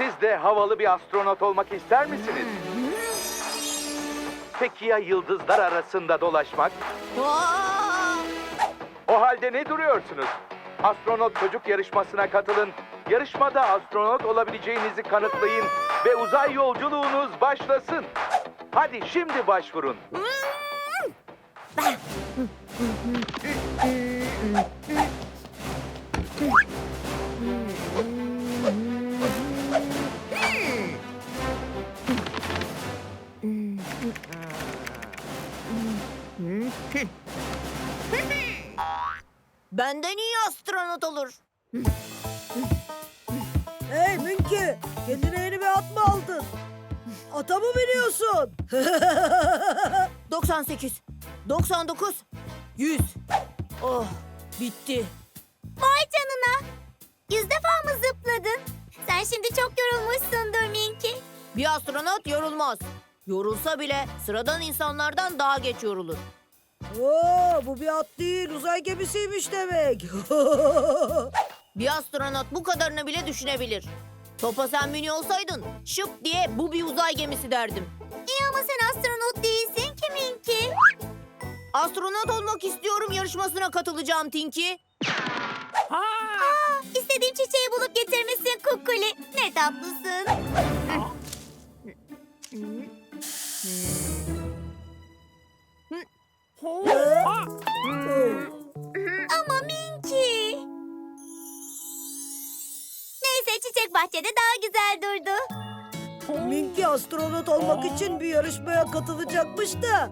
Siz de havalı bir astronot olmak ister misiniz? Peki ya yıldızlar arasında dolaşmak? O halde ne duruyorsunuz? Astronot çocuk yarışmasına katılın. Yarışmada astronot olabileceğinizi kanıtlayın ve uzay yolculuğunuz başlasın. Hadi şimdi başvurun. Benden iyi astronot olur. Hey Minki, kendine yeni bir at mı aldın? Ata mı biniyorsun? 98, 99, 100. Oh, bitti. Vay canına. Yüz defa mı zıpladın? Sen şimdi çok yorulmuşsundur Minki. Bir astronot yorulmaz. Yorulsa bile sıradan insanlardan daha geç yorulur. Oo, bu bir at değil, uzay gemisiymiş demek. Bir astronot bu kadarını bile düşünebilir. Topa sen biniyor olsaydın şıp diye bu bir uzay gemisi derdim. İyi ama sen astronot değilsin ki Minki. Astronot olmak istiyorum yarışmasına katılacağım Tinky. Aa, istediğin çiçeği bulup getirmişsin Kukuli. Ne tatlısın. Bahçede daha güzel durdu. Minki astronot olmak için bir yarışmaya katılacakmış da.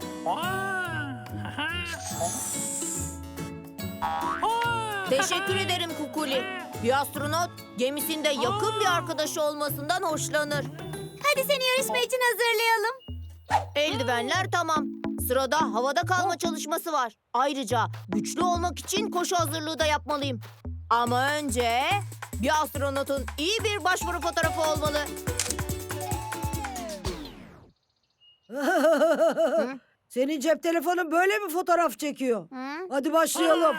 Teşekkür ederim Kukuli. Bir astronot gemisinde yakın bir arkadaşı olmasından hoşlanır. Hadi seni yarışma için hazırlayalım. Eldivenler tamam. Sırada havada kalma çalışması var. Ayrıca güçlü olmak için koşu hazırlığı da yapmalıyım. Ama önce bir astronotun iyi bir başvuru fotoğrafı olmalı. Senin cep telefonun böyle mi fotoğraf çekiyor? Hı? Hadi başlayalım.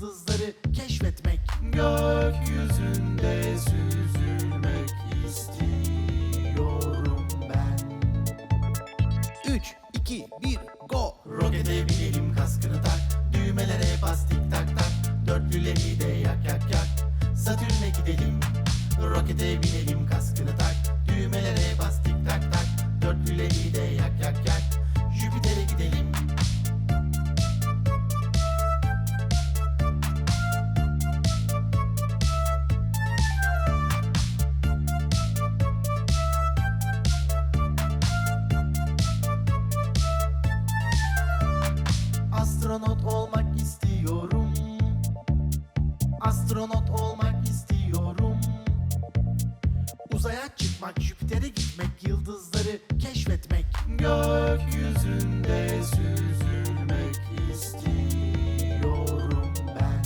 Yıldızları keşfetmek, gökyüzünde süzülmek istiyorum ben. 3, 2, 1, go! Rokete binelim kaskını tak, düğmelere bas tik tak tak, dörtlüleri de yak yak yak. Satürn'e gidelim, rokete binelim Astronot olmak istiyorum. Uzaya çıkmak, Jüpiter'e gitmek, yıldızları keşfetmek, gökyüzünde süzülmek istiyorum ben.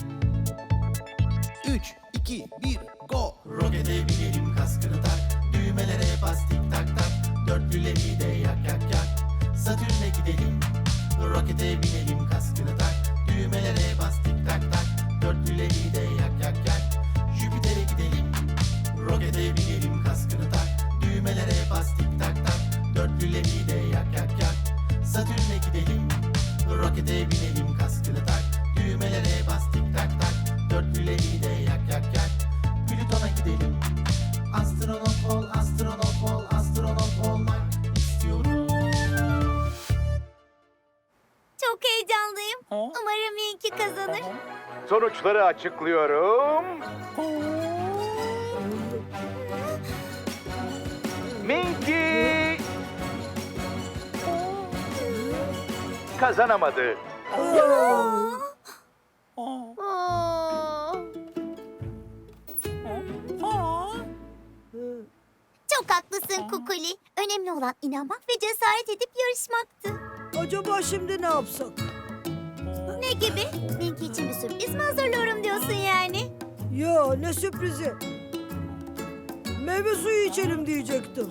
3, 2, 1, go! Rokete binelim kaskını tak, düğmelere bas tik tak tak, dörtlüleri de yak yak yak. Satürn'e gidelim, rokete binelim kaskını tak, düğmelere bas tik tak tak, dörtlüleri de yak yak yak. Jüpiter'e gidelim, rokete binelim Çok heyecanlıyım. Umarım Winky kazanır. Sonuçları açıklıyorum. Minky kazanamadı. Çok haklısın Kukuli. Önemli olan inanmak ve cesaret edip yarışmaktı. Acaba şimdi ne yapsak? Ne gibi? Minki için bir sürpriz mi hazırlıyorum diyorsun yani? Ya ne sürprizi. Meyve suyu içelim diyecektim.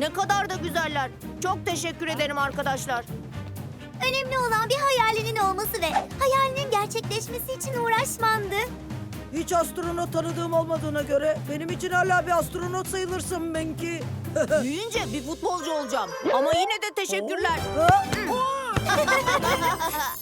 Ne kadar da güzeller. Çok teşekkür ederim arkadaşlar. Önemli olan bir hayalinin olması ve hayalinin gerçekleşmesi için uğraşmandı. Hiç astronot tanıdığım olmadığına göre benim için hala bir astronot sayılırsın Menki. Büyüyünce bir futbolcu olacağım. Ama yine de teşekkürler. Ha?